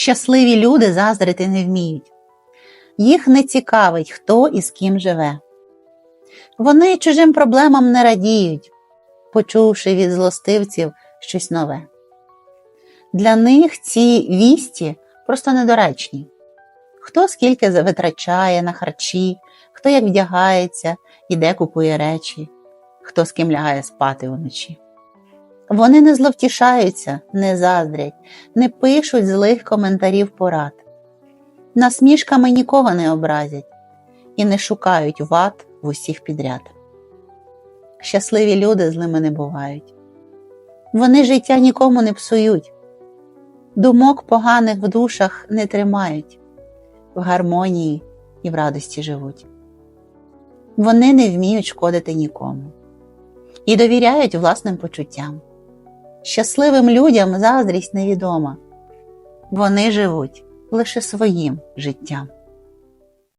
Щасливі люди заздрити не вміють. Їх не цікавить, хто і з ким живе. Вони чужим проблемам не радіють, почувши від злостивців щось нове. Для них ці вісті просто недоречні. Хто скільки витрачає на харчі, хто як вдягається і де купує речі, хто з ким лягає спати вночі. Вони не зловтішаються, не заздрять, не пишуть злих коментарів порад. Насмішками нікого не образять і не шукають вад в усіх підряд. Щасливі люди злими не бувають. Вони життя нікому не псують, думок поганих в душах не тримають, в гармонії і в радості живуть. Вони не вміють шкодити нікому і довіряють власним почуттям. Щасливим людям заздрість невідома. Вони живуть лише своїм життям.